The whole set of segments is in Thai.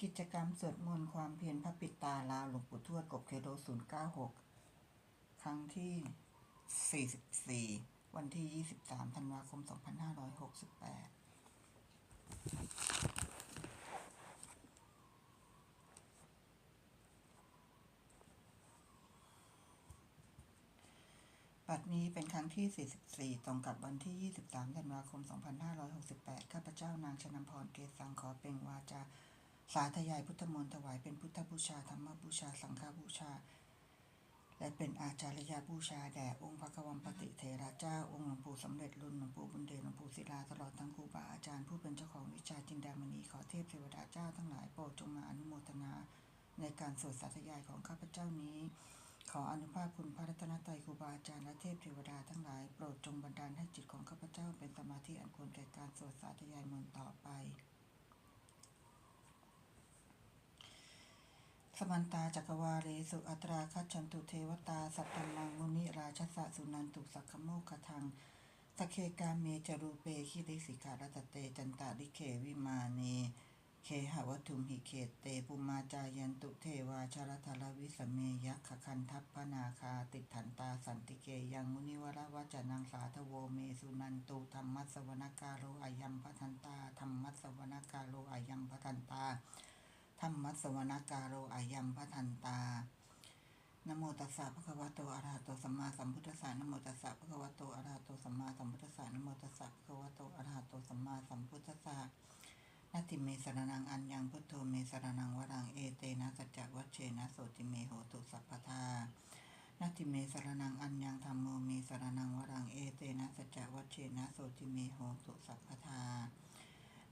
กิจกรรมสวดมนต์ความเพียรพระปิตาลาวหลวงปู่ทวดกบเคโด096 ครั้งที่ 44 วันที่ 23 ธันวาคม 2568ปัดนี้เป็นครั้งที่ 44 ตรงกับวันที่ 23 ธันวาคม 2568 ข้าพเจ้านางชนำพร เกสังขอเป็นวาจา สาธยายพุทธมนต์ถวายเป็นพุทธบูชาธรรมบูชา สังฆบูชา และเป็นอาจารยาบูชาแด่องค์พระกวัมปติเถระเจ้า องค์หลวงปู่สมเด็จรุ่นหลวงปู่บุญเดชหลวงปู่ศิลาตลอดทั้งครูบาอาจารย์ผู้เป็นเจ้าของวิชาจินดามณีขอเทพเทวดาเจ้าทั้งหลายโปรดจงมาอนุโมทนา ในการสวดสาธยายของข้าพเจ้านี้ขออนุภาพคุณพระรัตนตรัยครูบาอาจารย์และเทพเทวดาทั้งหลายโปรดจงบันดาลให้จิตของข้าพเจ้าเป็นสมาธิอันควรแก่การสวดสาธยายมนต์ต่อไป สมันตาจักรวาเลสุอัตราคัจฉันตุเทวตา สัตตัมมังมุนิราชสะสุนันตุสักขโมคทังสเคกาเมจรูเปคิริสิการตเตจันตาลิเขวิมาเนเคหวัตถุมหิเขตเตปุมาจายันตุเทวาชารทารวิสเมยักขคันทัพพนาคาติถันตาสันติเกยังมุนิวรวัจนังสาทโวเมสุนันตุธรรมัสวนกาโรอายัมพัทันตาธรรมัสวนกาโรอายัมพัทันตา ธรรมัสสวนากาโรอายัมพระทันตานโมตัสสะภะคะวะโตอะระหะโตสัมมาสัมพุทธัสสะนโมตัสสะภะคะวะโตอะระหะโตสัมมาสัมพุทธัสสะนโมตัสสะภะคะวะโตอะระหะโตสัมมาสัมพุทธัสสะนาติเมสรนังอัญญังพุทโธเมสรนังวรังเอเตนะสัจจวัชเชนะโสติเมโหตุสัพพทานาติเมสรนังอัญญังธรรมโมเมสรนังวรังเอเตนะสัจจวัชเชนะโสติเมโหตุสัพพทา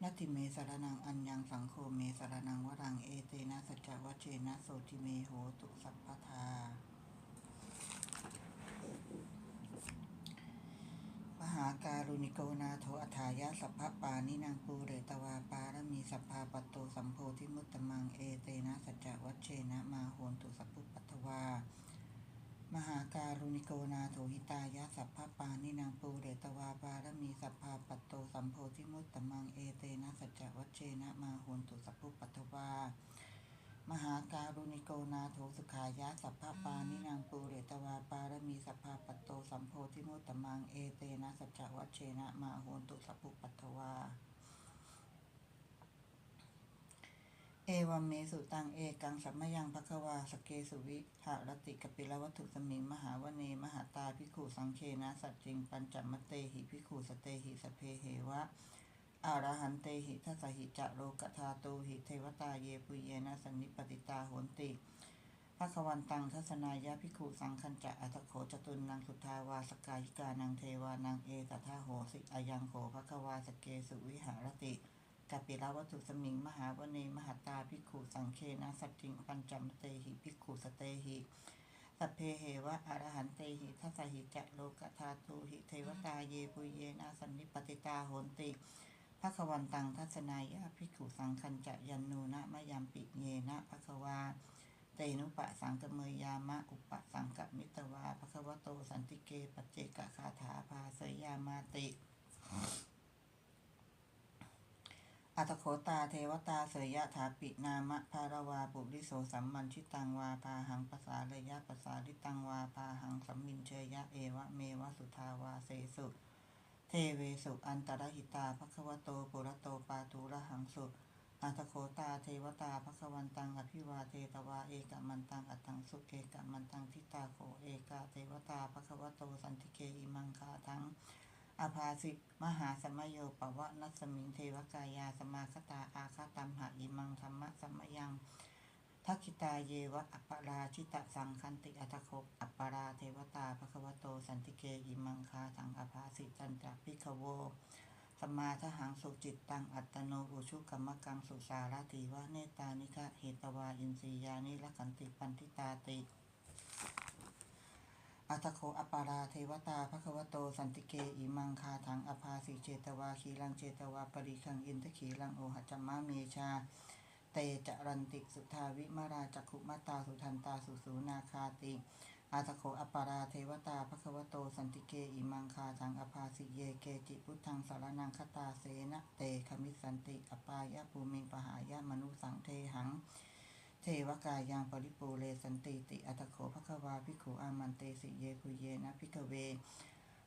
นัตติเมสารนังอัญญังสังโฆเมสารนังวรังเอเตนะสัจจวัชเชนะโสติเมโหตุสัพพทามหาการุณิโกนาโทอัฏายะสัพพปานินางปูเรตวาปารมีสัพพาปตโตสัมโพธิมุตตมังเอเตนะสัจจวัชเชนะมาโหนตุสัพพุปัทวา มหาการุณิโกนาโถหิตายะสัพพปานินางปูเรตวาปารมีสัพพาปัตโตสัมโพธิมุตตมังเอเตนะสัจจวัชเชนะมาโหนตุสัพพุปัทวามหาการุณิโกนาโถสุขายะสัพพปานินางปูเรตวาปารมีสัพพาปัตโตสัมโพธิมุตตมังเอเตนะสัจจวัชเชนะมาโหนตุสัพพุปัทวา เอ วัมเมสุตังเอกังสัมมยังภควาสเกสุวิหารติกปิลวัตถุสมิงมหาวเน มหาตาภิขุสังเคนะสัจจิง ปัญจมเตหิภิขุสเตหิสเพเหวะอารหันเตหิทัสหิจะโลกธาตูหิเทวตาเยปุเยนะสันนิปติตาโหนติภควันตังทัศนายะภิขุสังคัญจะอัตโขจตุนนางสุทาวาสกายิกานังเทวานังเอตทาโหสิอายังโขภควาสเกสุวิหารติ กัปปิลวัตถุสมิง มหาวเนมหาตาภิกขุสังเคนะสัจจิงปัญจมเตหิภิกขุสเตหิสัพเพเหวะอรหันเตหิทัสหิจะโลกธาตุหิเทวตาเยปุเยนะสันนิปติตาโหนติภควันตังทัศนายะภิกขุสังคัญจะยันนูนะมยัมปิเยนะภควาเตนุปะสังกเมยามะอุปะสังกมิตวาภควโตสันติเกปเจกคาถาภาสยามาติ อัตโขตาเทวตาเสยยะถาปินามะภารวาปุริโสสัมมันชิตังวาพาหังภาษาระยะภาษาลิตังวาพาหังสัมมินเชยะเอวะเมวะสุทาวาเสสุเทเวสุอันตรหิตาภควโตปุระโตปาตูระหังสุอัตโขตาเทวตาภควันตังอภิวาเทตวาเอกมันตังอัตตังสุเกกะมันตังทิตาโขเอกาเทวตาภควโตสันติเกอิมังคาทัง อภาสิมหาสมโยปวะนัสมิงเทวกายาสมาคตาอาคาตัมหะอิมังธรรมะสมยังทักขิตาเยวะอัปปราชิตะสังคันติอัตโคอัปปราเทวตาภควโตสันติเกอิมังคาทังอภาสิจันตพิขโวสมาทหังสุจิตตังอัตโนอุชุกรรมกังสุสารติวะเนตานิคะเหตวาอินทรียานิละขันติปันทิตาติ อัตโคอปาราเทวตาภควโตสันติเกอิมังคาถังอภาสิเจตวาคีลังเจตวาปริคังอินทขีลังโอหัจจมะเมชา เตจรันติสุทาวิมาราจักขุมาตาสุทันตาสุสูนาคาติอาตโคอปาราเทวตาภควโตสันติเกอิมังคาถังอภาสิเยเกจิพุทธังสารนังคตาเสนะเตขมิสันติอปายะภูมิปหายะมนุสังเทหัง เทวกายังปริปูเรสันติติอัตโขภควาภิขุอามันเตสิเยคุเยนะภิกเว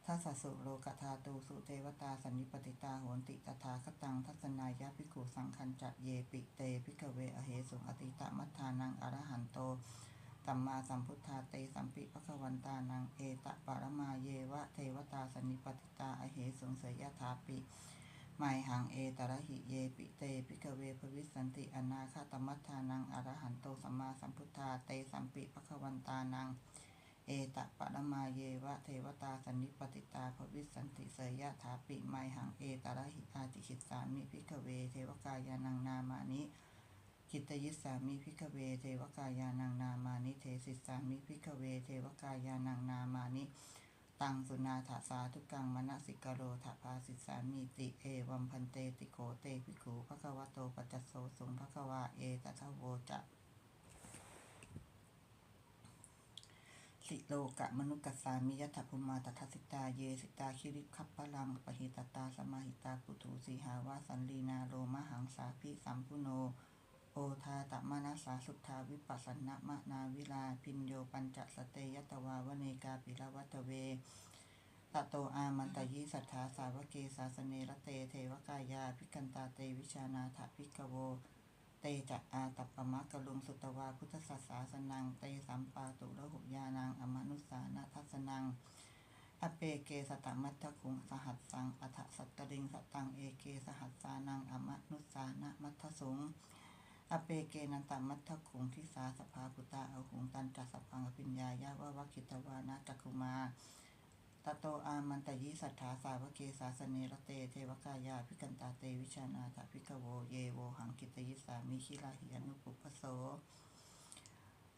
ทัสสุโลกธาตูสุเทวตาสันนิปติตาโหนติตถาคตังทัศนายะภิกขุสังคัญจัเยปิเตภิกเวอเหสุงอติตมัฏฐานังอรหันโตสัมมาสัมพุทธาเตสัมปิภควันตานังเอตปารมาเยวะเทวตาสันนิปติตาอเหสุงเสยถาปิ ไมหังเอตระหิเยปิเตภิกเวภวิสันติอนาคาตมัฏฐานังอรหันโตสัมมาสัมพุทธาเตสัมปิภควันตานัง เอตะปะระมาเยวะเทวตาสันนิปติตาภวิสันติเสยยะถาปิไมหังเอตระหิอาติขิตสามิพิกเว เทวกายานังนามานิกิตยิสามิพิกเว เทวกายานังนามานิเทสิสามิพิกเว เทวกายานังนามานิ ตังสุนาถาสาทุกังมณสิกโรถาภาสิสามีติเอวัมพันเตติโขเตภิกขุภควโตปัจจโสสงภควาเอตทะโวจะสิโลกะมนุกัสสามิยัตถภุมาตทัสสิตาเยสิตาคิริคัพพลังปหิตตาสมาหิตาปุถุสีหาวาสันลีนาโรมหังสาพิสัมพุโน โอทาตมนาสาสุทธาวิปัสสนะมะนาวิลาพินโยปัญจสเตยตวาวเนกาปิลวัตเวตะโตอามันตยิสัทธาสาวเกสาสเนรเตเทวกายาภิกันตาเตวิชานาถภิกโว เตจะอาตัปปมะกะลุงสุตวาพุทธศาสาสนังเตสัมปาตุระหุยานังอมนุสานาทัสนังอเปเกสตมัตถคุงสหัสสังอัฏสัตตริงสตังเอเกสหัสสานังอมนุสานะมัทธสง อเปเกนันตมัทถคุงทิสาสภาพุตาอหุงตันจัสสพังอภิญญายะวะวะกิตวานาจักุมาตโตอามันตยิสัทธาสาวเกสาสเนรเตเทวกายาภิกันตาเตวิชานาถภิกโวเยโวหังกิตยิสามิคิลาหิอนุปุปปโส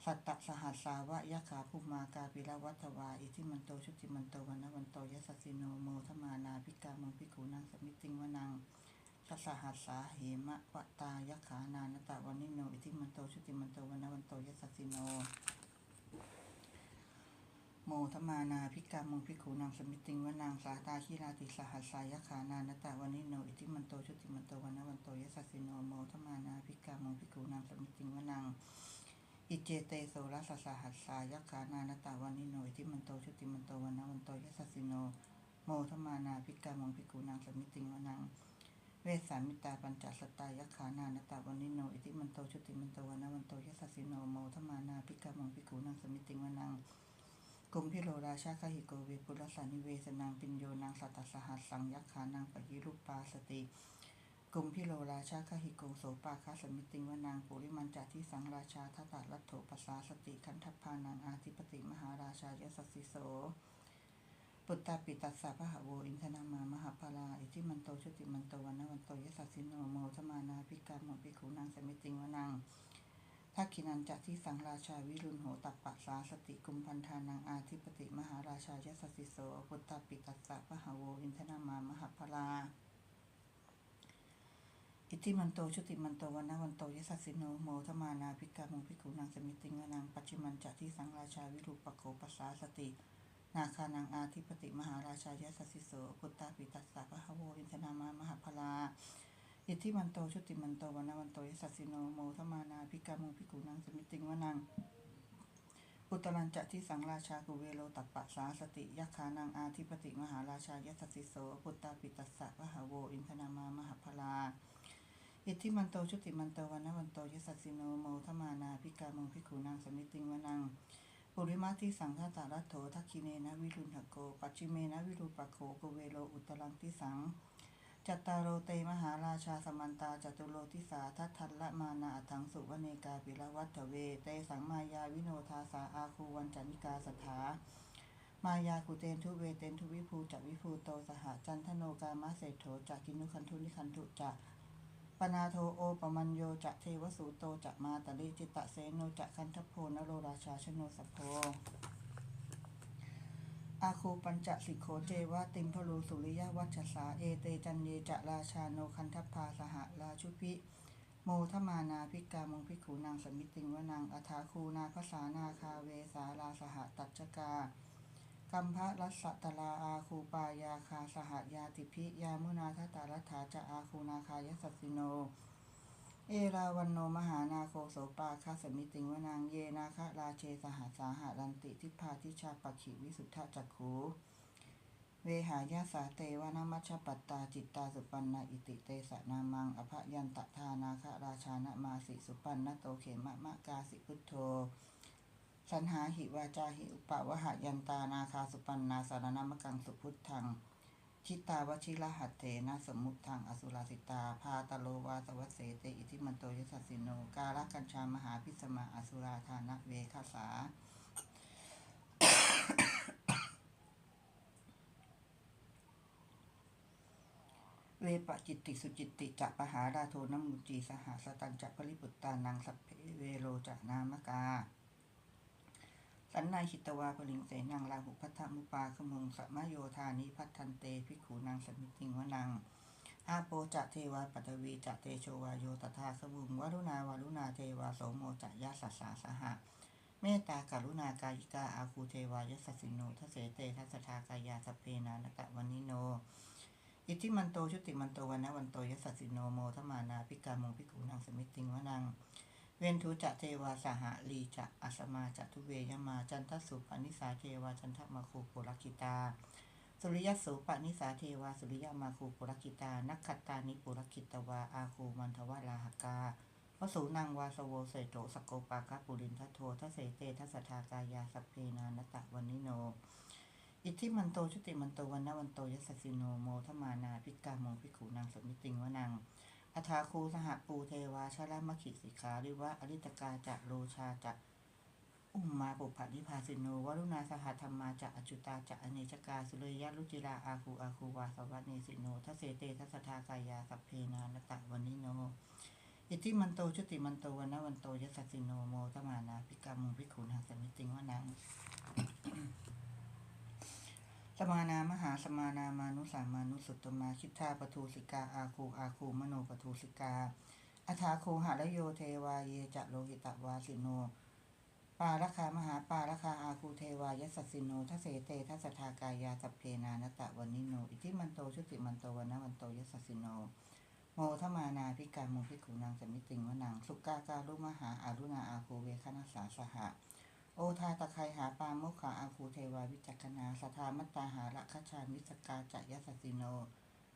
สัตตสหัสสาวะยะขาภูมากาปิลวัตวาอิทิมันโตชุติมันโตวันวันโตยสสสิโนโมทมานาภิกามังภิกขุนังสมิติงวนัง สหัสสาเหมะวะตายะขานานตะวันนิโน อิทิมันโตชุติมันโตวันนวันโตยสสสิโน โมทมานาภิกามงภิกขุนังสมิติงวนังสาตาคิราติสหัสสายะขานานตะวันนิโน อิทิมันโตชุติมันโตวันนวันโตยสสสิโน โมทมานาภิกามงภิกขุนังสมิติงวนังอิเจเตโสรัสสะหัสสายักขานานตาวันนิโน อิทิมันโตชุติมันโตวันนวันโตยัสสสิโน โมทมานาภิกามงภิกขุนางสมิติงวนัง เวสสามิตาปัญจสตายักขานานตาวันนิโน อิทิมันโตชุติมันโตวนนวันโตยัสสิโนโมทมานาภิกามังภิกขุนางสมิติงวนังกุมพิโรราชาคหิโกเวปุรสานิเวสนังปิญโยนางสัตตสหัสสังยักขานางปยิรูปปาสติกุมพิโรราชาคหิโกโสปาคาสมิติงวนางปุริมันจัติสังราชาทัตตรัตโถปสาสติคันทพานังอาธิปติมหาราชายสสสิโส ปุตตาปิตัสสะพะหะโวอินทนามามหาพลาอิทิมันโตชุติมันโตวันนวันโตยสัสสิโนโมทมานาภิกาโมภิขุนางสมิติงวนางทักขินันจะที่สังราชาวิรุณโหตัปปะสาสติกุมพันธานังอาธิปติมหาราชายสสสิโสปุตตาปิตัสสะพะหะโวอินทนามามหาพลาอิติมันโตชุติมันโตวันนวันโตยสัสสิโนโมทมานาภิกาโมภิขุนางสมิติงวนังปัจจิมันจะที่สังราชาวิรูปโคปัสสาสติ นาคานังอาธิปติมหาราชายสัสสิโสพุตตาปิตัสสะพะหะโวอินทนามามหาพลาอิทิมันโตชุติมันโตวันนวันโตยสัสสิโนโมทมานาภิกาโมภิกุนางสมิติงวนังอุตรันจะที่สังราชากุเวโลตัปปะสาสติยักขานังอาธิปติมหาราชายสัสสิโสพุตตาปิตัสสะพะหะโวอินทนามามหาพลาอิทธิมันโตชุติมันโตวันนวันโตยสัสสิโนโมทมานาภิกามังภิกุนางสมิติงวนัง ปุริมาทิสังฆตารัตโถทักขิเนนะวิรุณหโก ปัจจิเมนะวิรูปโคกเวโลอุตรังทิสัง จัตตารโรเตมหาราชาสมันตาจตุโลทิสาทัทันละมานาอัถังสุวเนกาปิละวัตเว เตสังมายาวิโนทาสาอาคูวันจันิกาสถามายากุเตนทุเวเตนทุวิภูจักวิภูโตสหจันทโนกามะเศโถจักกินุคันทุนิคันทุจัก ปนาโทโอปมัญโยจะเทวสูโตจะมาตลิจิตตะเสโนจะคันทพโพนโรราชาชโนสัพโพอาคูปัญจสิโขเจวะติมพลูสุริยวัชสาเอเตจันเยจะราชาโนคันทพพาสหราชุพิโมทมานาภิกามงภิขุนางสมิติงวนางอัฐาคูนาภาษานาคาเวสาลาสหตัจกา กัมภะรัสสะตลาอาคูปายาคาสหายาติพิยามุนาทตารัฐาจะอาคูนาคายสัสสิโน เอราวันโนมหานาโคโสปาคาสมิติงวนางเยนาคะราเชสหาสาหารันติทิพาทิชาปขิวิสุทธจักขูเวหายาสาเตวนามัชปัตตาจิตตาสุปันนาอิติเตสะนามังอภยันตทานาคะราชานะมาสิสุปันนโตเขมะมะกาสิพุทโธ สันหาหิวาจาหิอุปาวหายันตานาคาสุปันนาสารนามกังสุพุทธัง ชิตาวชิระหัตเถนะสมุทธังอสุราสิตา พาตโลวาสวัสเสเตอิทิมันโตยสัสสิโน กาลกัญชามหาพิสมาอสุราธานะเวคาสาเวปะจิตติสุจิตติจะปหาราโทนมุจีสหสตัญจะปริปุตตานังสัพเพเวโรจะนามกา สันนายหิตวาปริงเสนังลาหุพัทธมุปาขมุงสมโยธานิพัทธันเตภิขูนางสมิติงวนังอาโปจะเทวาปัตวีจะเตโชวาโยตถาขบุงวรุณาวารุณาเทวาโสโมจะยะสัสสาสหะเมตตากรุณากายิกาอาคูเทวายสสสิโนทเสเตทัสทากายาสเพนานตะวันิโน อิทธิมันโตชุติมันโตวันนะวันโตยสสสิโนโมทมานาพิกามงพิกูนางสมิติงวนัง เวนทุจะเทวาสหะลีจะอัสมาจะทุเวยมาจันทสุปนิสาเทวาจันทมาคูปุรกิตา สุริยสุปนิสาเทวาสุริยมาคูปุรกิตา นักขัตตานิปุรกิตวาอาคูมันทวาลาหกาวสูนังวาสโวเสโตสกโกปากาปุรินทโททเสเตทัสทากายาสเพนานตะวันนิโน อิทธิมันโตชุติมันโตวันนวันโตยสัสสิโนโมทมานาพิกามงพิขูนางสมิติงวนัง อัฐาคูสหปูเทวาชาลามขิสิขาหรือว่าอริตกาจะโลชาจะอุมมาปุปะนิพาสิโนวรุณาสหธรรมาจะอจุตาจะอเนจกาสุเลยยะรุจิราอาคูอาคูวาสวัสเนสิโนทัเสเตทัสทากายาสัพเพนานตะวันนิโนอิทิมันโตชุติมันโตวันวันโตยสัสิโนโมทมานาพิกามงพิขูนางสมิติงวนัง สมานามหาสมานามานุสามานุสุตตมาคิทธาปทูสิกาอาคูอาคูมโนปทูสิกาอัฐาคูหะระโยเทวาเยจะโลหิตวาสิโน ปาราคามหาปาราคาอาคูเทวายสัสสิโนทัสเสเตทัสทากายาสัพเพนานตะวันนิโน อิทิมันโตชุติมันโตวันะวันโตยสัสสิโน โมทมานาพิการโมพิขุนางสมิติงวนางสุกาการุมหาอารุณาอาคูเวคณสาสหะ โอทาตะไคหาาวิจักขณาสทามัตตาหาระคชามิสกาจยสัสสิโน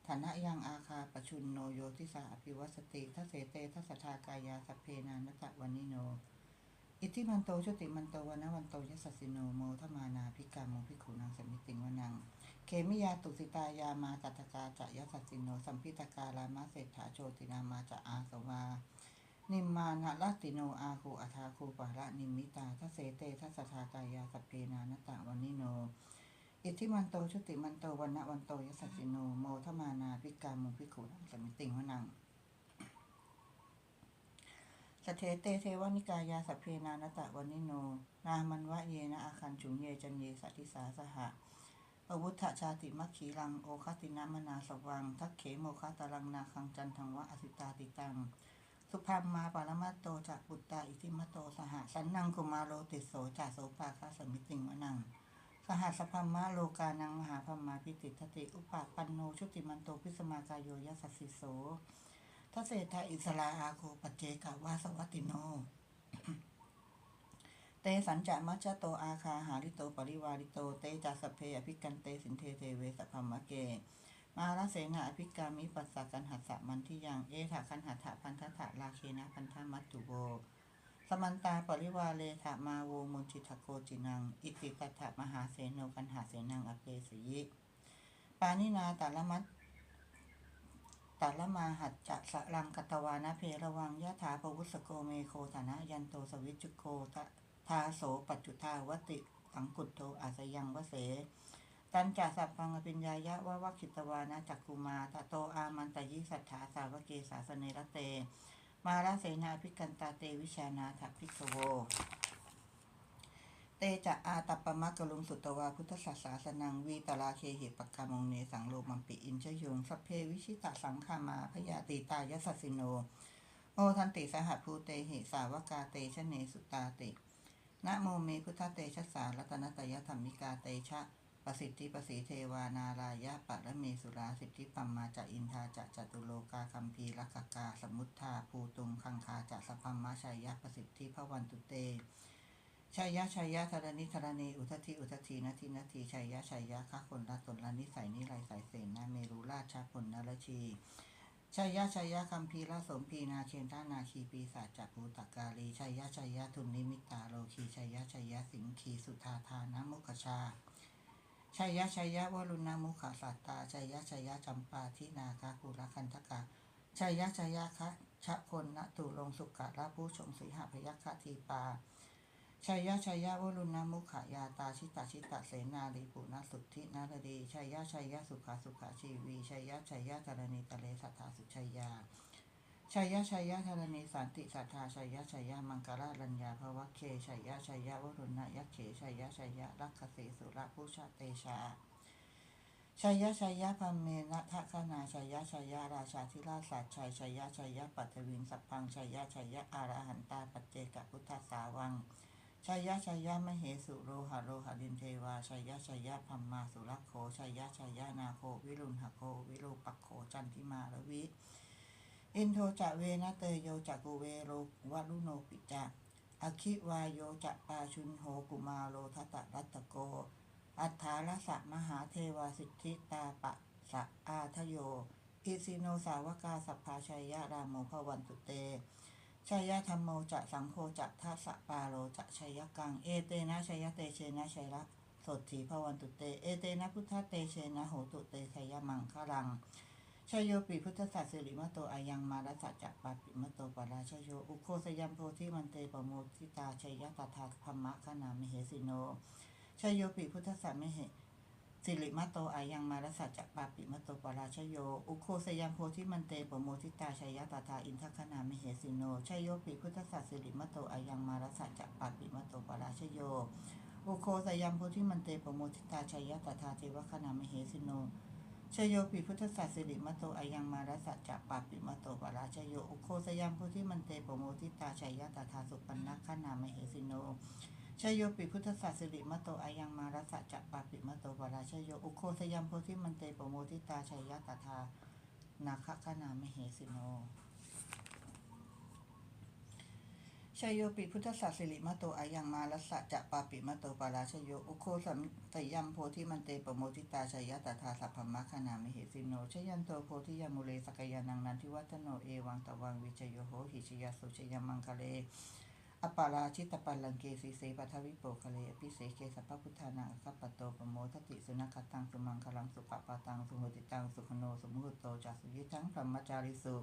ฐานะยังอาคาปชุนโนโยทิสาอภิวัสติทัเสเตทัสทากายาสเพนานตะวันนิโน อิทธิมันโตชุติมันโตวันะวันโตยสัสสิโนโมทมานาพิกามงพิขูนางสมิติงวนัง เคมิยาตุสิตายามากัตกาจะยสัสสิโนสัมพิตกาลามาเศรษฐาโชตินามาจะอาสวา นิมมานะลัตติโนอาคูอัทาคูปะระนิมิตาทัสเสเตทัสทากายาสัพเพนานตะวันนิโน อิทธิมันโตชุติมันโตวันนะวันโตยสัสสิโนโมทมานาพิกามงพิขูนางสมิติงวนังสเทเตเทวนิกายาสัพเพนานตะวันนิโน นามันวะเยนะอาคันจุงเยจันเยสัติสาสหะปวุฒชาติมัคคีรังโอคตินามนาสวัง ทักเขโมคาตารังนาคังจันทังวะอสิตาติตัง สุภาพมาปารมาโตจากปุตตาอิทิมโต สหสันนังกุมาโรติโสจากโสปาคาสมิติงวนัง สหัสพมะโลกานังมหาพมาพิติทติ อุปาปันโนชุติมันโตพิสมากายโยยัสสิโสทเศรษฐาอิสลาอาโคปเจกาวาสวัติโน เตสัญจามัจจโตอาคาหาริโตปริวาริโตเตจาสเพอภิกันเตสินเทเทเวสพมะเก มาลเสนาอภิกามิปัสสะกันหัสสะมันที่ยัง เอถะคันหัตถะพันธะถะราเคนะพันธมัตตุโวสมันตาปริวาเลถะมาโวมุนจิทโกจินัง อิติตัตถะมหาเสโนกันหาเสนังอเปสยิปานินาตาลมัตตาลมาหัดจะสะลังกตวานะเพระวังยะถาปวุสโกเมโคฐานะยันโตสวิจุโกทะทาโสปัจจุทาวติสังกุตโตอาสยังวเส ตันจ่าสัพพังอภิญญายะวะวัคิตวานะจักกุมาตะโตอามันตยิสัทธาสาวเกสาสเนรเต มาราเสนาภิกันตาเตวิชานาถพิกโว เตจะอาตัปปมะกะลุงสุตวาพุทธศาสาสนังวีตลาเคเหปกกามงเนสังโลมัมปิอินชยุงสัพเพวิชิตะสังขามาพยาติตายสัสสิโน โอทันติสหภูเตหิสาวกาเตชะเนสุตาตินะโมเมพุทธเตชะสารัตนตยธรรมิกาเตชะ ประสิทธิประสีเทวานารายะปัรเมสุราสิทธิปัมมาจะอินทาจะจตุโลกาคัมภีรักขกา สมุทธาภูตุงคังคาจะสัพพมมาชัยยะประสิทธิพระวันตุเตชัยยะชัยยะธรณิธรณีอุทธิอุทธีนาทีนาทีชัยยะชัยยะข้าคนละตนละนิสัยนิไรสายเสนนาเมรุราชาพลนรชีชัยยะชัยยะคัมภีระสมพีนาเชนทานาคีปีศาจจักภูตกาลีชัยยะชัยยะทุนนิมิตาโลคีชัยยะชัยยะสิงคีสุธาทานะมุขชา ชัยยะชัยยะวรุณมุขาสัตตาชัยยะชัยยะจำปาทินาคากุลคันทกาชัยยะชัยยะคะชะพลนตุลงสุกะละผู้ชงสีหพยัคฆทีปาชัยยะชัยยะวรุณมุขายาตาชิตาชิตะเสนาลีปุณสุทธินารดีชัยยะชัยยะสุขาสุขาชีวีชัยยะชัยยะธรณีตะเลสัทธาสุชัยยา ชัยยะชัยยะธรณีสันติสัทธาชัยยะชัยยะมังกราลัญญาภวะเคชัยยะชัยยะวรุณยักเขชัยยะชัยยะรักขเสสุระผู้ชาเตชาชัยยะชัยยะพัมเมนะทะคนาชัยยะชัยยะราชาธิราชสัจชัยชัยยะชัยยะปัตวิงสัพพังชัยยะชัยยะอารหันตาปัจเจกพุทธสาวังชัยยะชัยยะมเหสุโรหะโรหะดินเทวาชัยยะชัยยะพัมมาสุรักโขชัยยะชัยยะนาโควิรุณหโควิโรปักโขจันทิมาระ อินโทจะเวนะเตโยจะกุเวโรวรุโนปิจะอคิวายโยจะปาชุนโหกุมาโลทัตตรัตโก อัฏฐารสะมหาเทวสิทธิตาปะสะอาทโยอิสิโนสาวกาสัพพาชัยยะรามโมภวันตุเตชัยยะธรรมโมจะสังโฆจะทัสสะปาโลจะชัยยะกัง เอเตนะชัยยะเตเชนะชัยละสดถีภวันตุเต เอเตนะพุทธเตเชนะโหตุเตชัยยะมังคลัง ชยโยปิพุทธศาสสิริมโตอายังมารัสสะจักปาปิมโตปาราชโยอุโคสยัมโพธิมันเตปโมทิตาชัยยะตถาธรรมะขนามิเหสิโนชยโยปิพุทธศาสมิเหสิริมะโตอายังมารัสสะจักปาปิมโตปาราชโย อุโคสยัมโพธิมันเตปโมทิตาชัยยะตถาอินทคนามิเหสิโนชยโยปิพุทธศาสสิริมะโตอายังมารัสสะจักปาปิมโตปาราชโย อุโคสยัมโพธิมันเตปโมทิตาชัยยะตถาเทวคนามิเหสิโน ชโยปิพุทธศาสสิริมโตอายังมารัสสะจักปาปิมโตปาราชโยอุโคสยามพุทธิมันเตปโมทิตาชัยยะตถาสุปันนัคขนามเหสิโนชโยปิพุทธศาสสิริมโตอายังมารัสสะจักปาปิมโตปาราชโยอุโคสยามโพธิมันเตปโมทิตาชัยยะตถานาคขนามเหสิโน ชยโยปิพุทธศาสสิริมะโตอายังมารัสสะจะปาปิมะโตปาราชโยอุโคสัมตยัมโพธิมันเตปโมทิตาชยตถาสัพพมะขนามิเหสิโนชยันโตโพธิยามุเลสกยานังนันทิวัฒโนเอวังตวังวิจโยโหหิชยาสุชยมังคะเลอปาราชิตปัลลังเกสีเสปัทวิโปคะเลอภิเสเกสัพพุทธานังอคัปปโตปโมทติสุนัขตังสุมังคลังสุปปาตังสุโหติตังสุขโนสุมุตโตจัสุยิทังพรหมจาริสุ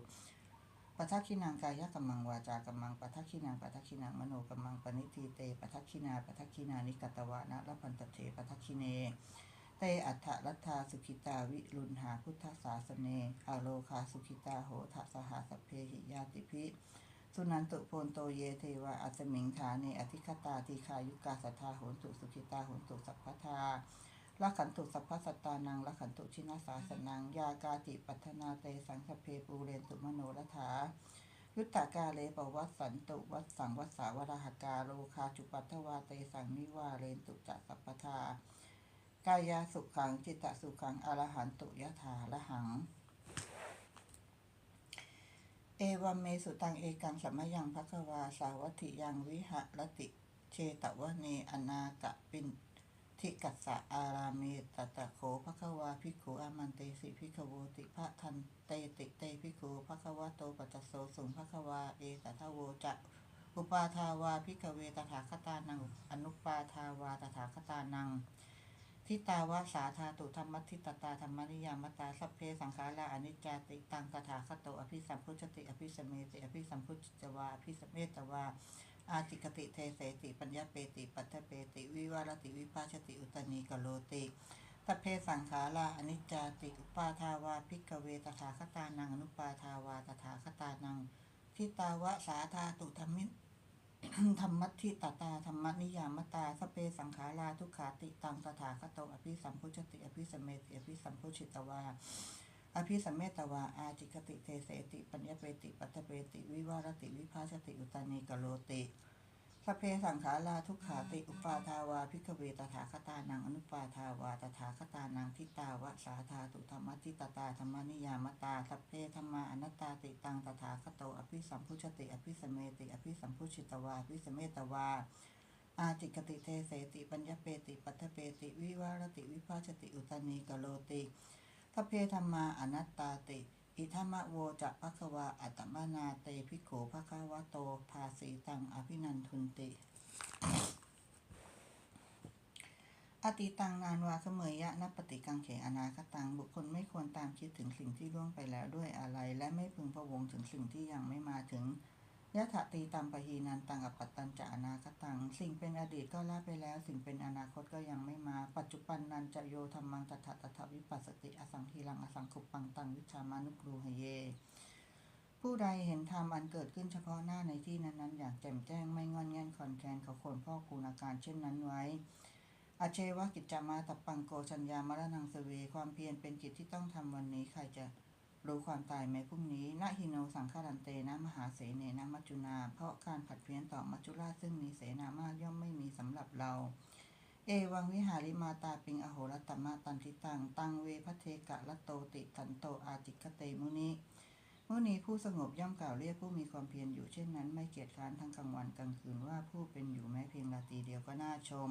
ปัทคินังกายกัมมังวาจากัมมังปัทคินังปัทคินังมโนกัมมังปณิทีเตปัทคินาปัทคินานิกตวานะละพันตเถปัทคิเนเตอัฏฐรัตถาสุขิตาวิรุณหาพุทธศาสเนอโลคาสุขิตาโหทัสหาสเพหิยาติพิสุนันตุโพนโตเยเทวาอัสมิงฐาเนอธิคตาทีคายุกาสทธาโหนตุสุขิตาโหนตุสัพพทา ละขันตุสัพพสัตตานังละขันตุชินาสาสนัง ยากาติปัทนาเตสังสพเพปูเรนตุมโนรถายุตตากาเลปวัสสันตุวัสสังวัสสาวรหกาโลคาจุปัทวาเตสังนิวาเรนตุจัสัพพทากายาสุขังจิตตสุขังอรหันตุยะถาละหัง เอวัมเมสุตังเอกังสัมมยังภควาสาวัติยังวิหะรติเชตวเนอนาตปิน ทิกัสสะอาราเมตตะโขภควาภิกขุอามันเตสิภิกขโวติภะทันเตติเตภิกขุภควาโตปัจจโสสุงภควาเอตทะโวจะอุปาทาวาภิกเวตถาคตานัง อนุปาทาวาตถาคตานัง ทิตาวาสาธาตุธรรมทิตตาธรรมนิยามตาสัพเพสังขาราอนิจจติตังตถาคตโตอภิสัมพุชติอภิสมเมติอภิสัมพุชจวาอภิสมเมตวา อาติกติเทเสติปัญญาเปติปัตถเปติ วิวารติวิภาชติอุตนีกโลติสัพเพสังขาราอนิจจาติอุปาทาวาภิกเวตถาคตานังอนุปาทาวาตถาคตานังทิตาวะสาธาตุธรรมิธรรมัตถิตตาธรรมนิยามตาสเพสังขาราทุกขาติตังตถาคตอภิสัมพุชติอภิสมเมติอภิสัมพุชิตวา อภิสัมเมตวาอาจิกติเทเสติ ปัญญเปติ ปัตเปติ วิวารติ วิภาชติ อุตานีกโลติสเพสังขาราทุกขาติ อุปาทาวาพิกเวตถาคตานังอนุปาทาวาตถาคตานังทิตาวะสาธาตุธรรมติตตาธรรมนิยามตาสเพธรรมาอนัตตาติตังตถาคโตอภิสัมพุชติ อภิสเมติ อภิสัมพุชิตวาอภิสเมตวาอาจิกติเทเสติ ปัญญเปติ ปัทเปติ วิวารติ วิภาชติ อุตานีกโลติ ทัพเพธรรมาอนัตตาติ อิธรรมโวจะภควาอัตตมนาเตภิกโขภควะโต ภาสีตังอภินันทุนติ อติตังนานวาเสมยยะนัปฏิกังเขอนาคตัง บุคคลไม่ควรตามคิดถึงสิ่งที่ล่วงไปแล้วด้วยอะไร และไม่พึงพะวงถึงสิ่งที่ยังไม่มาถึง ยะถะตีตัมปะหีนันตังอปัตตัญจะอนาคตัง สิ่งเป็นอดีตก็ละไปแล้ว สิ่งเป็นอนาคตก็ยังไม่มา ปัจจุบันนันจะโยธรรมังตถะตถะวิปัสสติ อสังคีลังอสังคุปังตังวิชามานุกรูหเย ผู้ใดเห็นธรรมอันเกิดขึ้นเฉพาะหน้าในที่นั้นๆ อย่างแจ่มแจ้งไม่งอนแง่นคอนแคนเขาควรพ่อคูณอาการเช่นนั้นไว้อาเชวะกิจจามาตปังโกชัญญามรณังสเว ความเพียรเป็นกิจที่ต้องทำวันนี้ใครจะ รู้ความตายไหมพรุ่งนี้นะหิโนสังฆารันเตนะมหาเสเนนะมัจจุนา เพราะการผัดเพี้ยนต่อมัจจุราชซึ่งมีเสนามากย่อมไม่มีสำหรับเรา เอวังวิหาริมาตาปิงอโหรตตมะตันทิตัง ตังเวพเทกะละโตติตันโตอาจิกเตมุนิมุนีผู้สงบย่อมกล่าวเรียกผู้มีความเพียรอยู่เช่นนั้น ไม่เกียจค้านทั้งกลางวันกลางคืนว่าผู้เป็นอยู่แม้เพียงนาทีเดียวก็น่าชม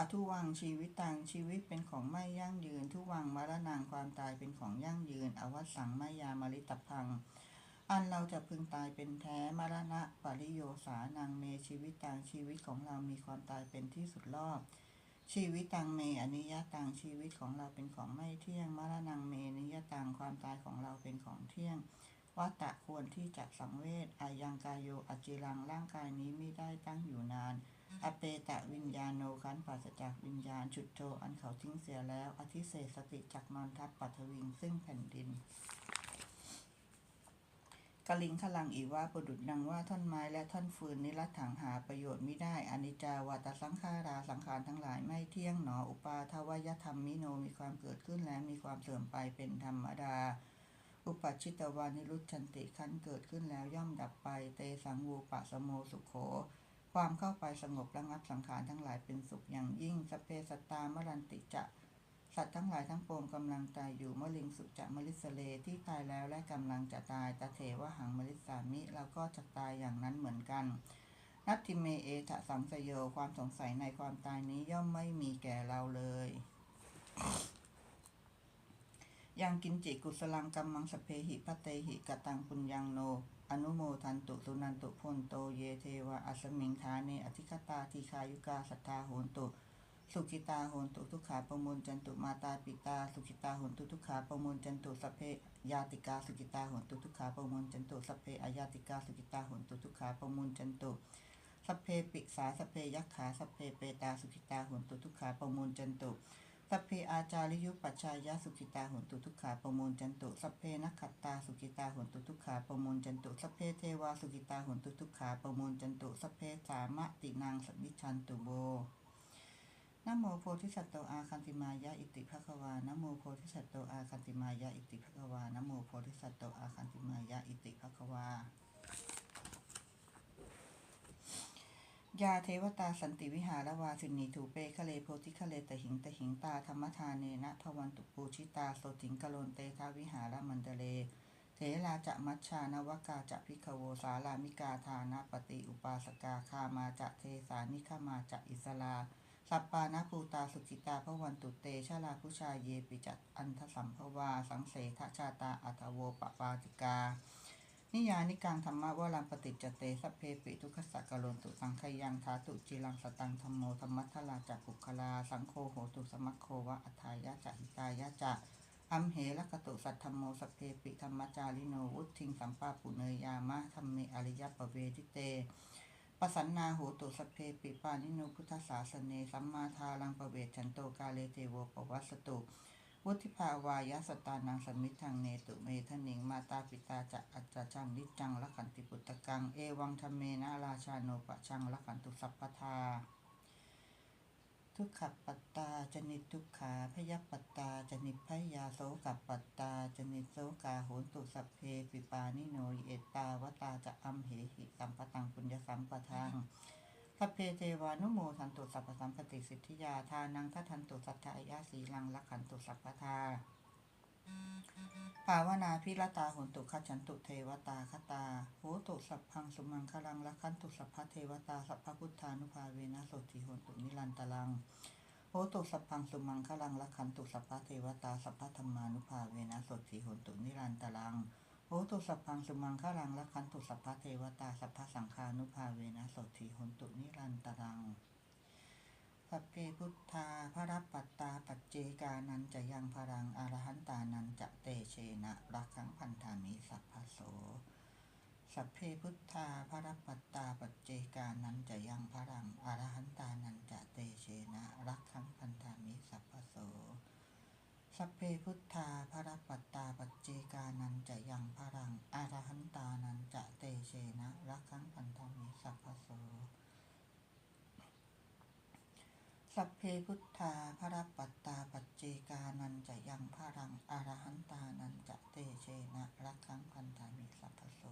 อทุวังชีวิตตังชีวิตเป็นของไม่ยั่งยืน ทุวังมรณางความตายเป็นของยั่งยืน อวัสังมายามริตพัง อันเราจะพึงตายเป็นแท้มรณะปริโยสานังเมชีวิตตังชีวิตของเรามีความตายเป็นที่สุดรอบ ชีวิตตังเมอนิยตังชีวิตของเราเป็นของไม่เที่ยงมรณังเมนิยตังความตายของเราเป็นของเที่ยงวัตตะควรที่จะสังเวชอายังกายโยอจิรังร่างกายนี้ไม่ได้ตั้งอยู่นาน อเปตะวิญญาโนขันปราศจากวิญญาณฉุดโทอันเขาทิ้งเสียแล้ว อธิเศษสติจักนอนทับปัทวิงซึ่งแผ่นดินกลิงขลังอีว่าประดุดดังว่าท่อนไม้และท่อนฟืนนิรัตถังหาประโยชน์ไม่ได้อนิจจาวาตสังขาราสังขารทั้งหลายไม่เที่ยงหนออุปาทวยธรรมมิโนมีความเกิดขึ้นและมีความเสื่อมไปเป็นธรรมดา อุปัชชิตวานิรุชันติขันเกิดขึ้นแล้วย่อมดับไป เตสังวูปะสโมสุโข ความเข้าไปสงบระงับสังขารทั้งหลายเป็นสุขอย่างยิ่งสเพสตามรันติจะสัตว์ทั้งหลายทั้งปวงกำลังตายอยู่มลิงสุจะมลิสเลที่ตายแล้วและกำลังจะตายตะเทวะหังมลิสามิเราก็จะตายอย่างนั้นเหมือนกัน นัตติเมเอทะสังสยโยความสงสัยในความตายนี้ย่อมไม่มีแก่เราเลยยังกินจิกุสลังกัมมังสเพหิปะเตหิกตังปุญญังโน อนุโมทันตุสุนันตุพนโตเยเทวะอัสมิงทาเนอธิคตาทีคายุกาสัทธาโหนตุ สุขิตาโหนตุทุกขาประมุลจันตุมาตาปิตา สุขิตาโหนตุทุกขาประมุลจันตุสเพยาติกาสุขิตาโหนตุทุกขาประมุลจันตุสเพอายาติกาสุขิตาโหนตุทุกขาประมุลจันตุสเพปิสาสเพยักขาสเพเปตาสุขิตาโหนตุทุกขาประมุลจันตุ สัพเพอาจาริยุปัชชายาสุขิตาโหนตุทุกขาประมุลจันตุสัพเพนักขัตตาสุขิตาโหนตุทุกขาประมุลจันตุสัพเพเทวาสุขิตาโหนตุทุกขาประมุลจันตุสัพเพสามะตินางสมิชันตุโบนโมโพธิสัตว์โตอาคันติมายะอิติภควานโมโพธิสัตว์โตอาคันติมายะอิติภควานโมโพธิสัตว์โตอาคันติมายะอิติภควา ยาเทวตาสันติวิหารวาสินีถูเปคะเลโพธิคะเลตหิงตหิงตาธรรมทานเนนะทวันตุปูชิตาโสติงกะโลนเตทาวิหารมันเดเลเถราจะมัชชานวกาจะพิกโวสาลามิกาทานะปฏิอุปาสกาคามาจะเทสานิฆามาจะอิสลาสัปปานะภูตาสุขิตาพระวันตุเตชาลาผู้ชายเยปิจัตอันทสัมภวา สังเสทชาตาอัตโวปปาติกา นิยานิกังธรรมะวรังปฏิจเตสัพเพปิทุกขสักกะโลนตุสังขยังทาตุจิรังสตังธรรมโมธรรมัทธลาจักขุคลา สังโฆโหตุสมัคโควะอัฏายะจะหิตายะจะอัมเหลกตุสัทธรรมโมสัพเพปิธรรมจาริโนวุทิงสัมปาปุเนยามะธรรมเมอริยปเวทิเตปสันนาโหตุสพเพปิปานิโนพุทธศาสเนสัมมาทารังปะเวชันโตกาเลเทโวปวัสตุ วุฒิภาวายสตานังสมิทังเนตุเมทนิงมาตาปิตาจะอัจจจังนิจจังละขันติปุตตะกัง เอวังธรรมเมนะราชาโนปะชังละขันตุสัพพทา ทุกขปัตตาจนิทุกขาพยปัตตาจนิพยาโสกับปัตตาจนิโสกาโหนตุสัพเพปิปานิโนยเอตตาวตาจะอัมเหหิสัมปตังปุญญสัมปทังสั พเพเทวานุโมทันตุสัพพสัมปติสิทธิยาทานังทัทันตุสัทธายาสีลังละขันตุสัพพทาภาวนาพิรตาโหนตุขจันตุเทวตาคตาโหตุสัพพังสุมังคลังละคันตุสัพพเทวตาสัพพพุทธานุภาเวนะสติโหนตุนิรันตลังโหตุสัพพังสุมังคลังละคันตุสัพพเทวตาสัพพธรรมานุภาเวนะสติโหนตุนิรันตลัง โหตุสัพพังสุมังคลังละคันตุสัพพะเทวตาสัพพะสังฆานุภาเวนะโสติโหนตุนิรันตลังสัพเพพุทธาพระรับปัตตาปัจเจกานันจะยังพรังอรหันตานันจะเตเชนะรักขังพันธามิสัพพโส สัพเพพุทธาพระรับปัตตาปัจเจกานันจะยังพรังอรหันตานันจะเตเชนะรักขังพันธามิสัพพโส สัพเพพุทธาพระรับปัตตาปัจเจกานันจะยังพรังอรหันตานันจะเตเชนะรักขังพันธมิสัพพโสสัพเพพุทธาพระปัตตาปัจเจกานันจะยังพรังอรหันตานันจะเตเชนะรักขังพันธมิสัพพโส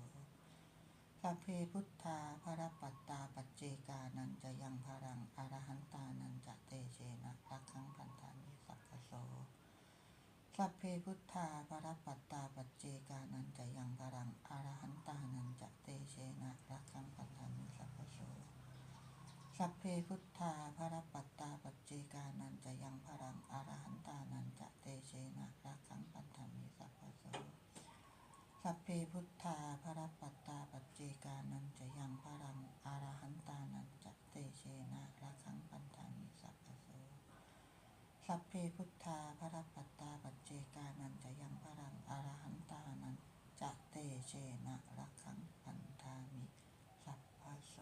สัพเพพุทธาพระปัตตาปัจเจกานันจะยังพรังอรหันตานันจะเตเชนะรักขังพันธมิสัพพโส สัพเพพุทธาพรปัตตาปัจเจกานันจะยังพรังอรหันตานันจะเตเชนะรักขังพันธามิสัพพโสสัพเพพุทธาพระปัตตาปัจเจกานันจะยังพรังอรหันตานันจะเตเชนะรักขังปันธามิสัพพโสสัพเพพุทธาพระปัตตาปัจเจกานันจะยังพรังอรหันตานันจะเตเชนะรักขังปันธามิสัพพ สัพเพพุทธาพระปัตตาปัจเจกานันจะยังพรังอรหันตานันจะเตเชนะรักขังปันธามิสัพพโส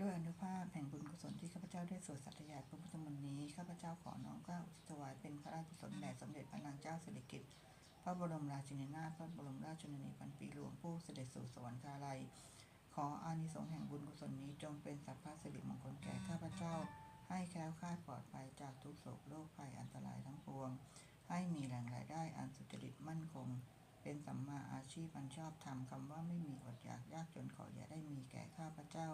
ด้วย อนุภาพแห่งบุญกุศลที่ข้าพเจ้าได้สวดสัตยายพระพุทธมนต์นี้ข้าพเจ้าขอน้อมเกล้าถวายเป็นพระราชกุศลแด่สมเด็จพระนางเจ้าสิริกิติ์พระบรมราชินีนาถพระบรมราชชนนีพันปีหลวงผู้เสด็จสู่สวรรคาลัย ขออานิสงส์แห่งบุญกุศลนี้จงเป็นสัพพะสิริมงคลแก่ข้าพเจ้า ให้แคล้วคลาดปลอดภัยจากทุกโศกโรคภัยอันตรายทั้งปวง ให้มีแหล่งรายได้อันสุจริตมั่นคง เป็นสัมมาอาชีพอันชอบธรรมคำว่าไม่มีอดอยากยากจนขออย่าได้มีแก่ข้าพเจ้า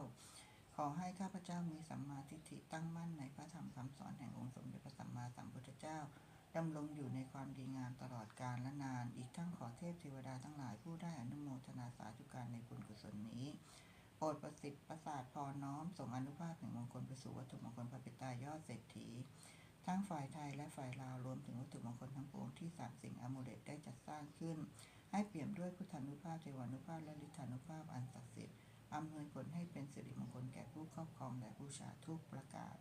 ขอให้ข้าพเจ้ามีสัมมาทิฏฐิตั้งมั่นในพระธรรมคำสอนแห่งองค์สมเด็จพระสัมมาสัมพุทธเจ้าดำรงอยู่ในความดีงามตลอดกาลและนาน อีกทั้งขอเทพเทวดาทั้งหลายผู้ได้อนุโมทนาสาธุการในบุญกุศลนี้โปรดประสิทธิ์ประสาทพรน้อม ส่งอนุภาพแห่งมงคลไปสู่วัตถุมงคลพระปิตายอดเศรษฐี ทั้งฝ่ายไทยและฝ่ายลาวรวมถึงวัตถุมงคลทั้งปวงที่สามสิ่งอโมเดตได้จัดสร้างขึ้น ให้เปี่ยมด้วยพุทธานุภาพเทวานุภาพและฤทธานุภาพอันศักดิ์สิทธิ์ อำนวยผลให้เป็นสิริมงคลแก่ผู้ครอบครองและผู้ชาทุกประการ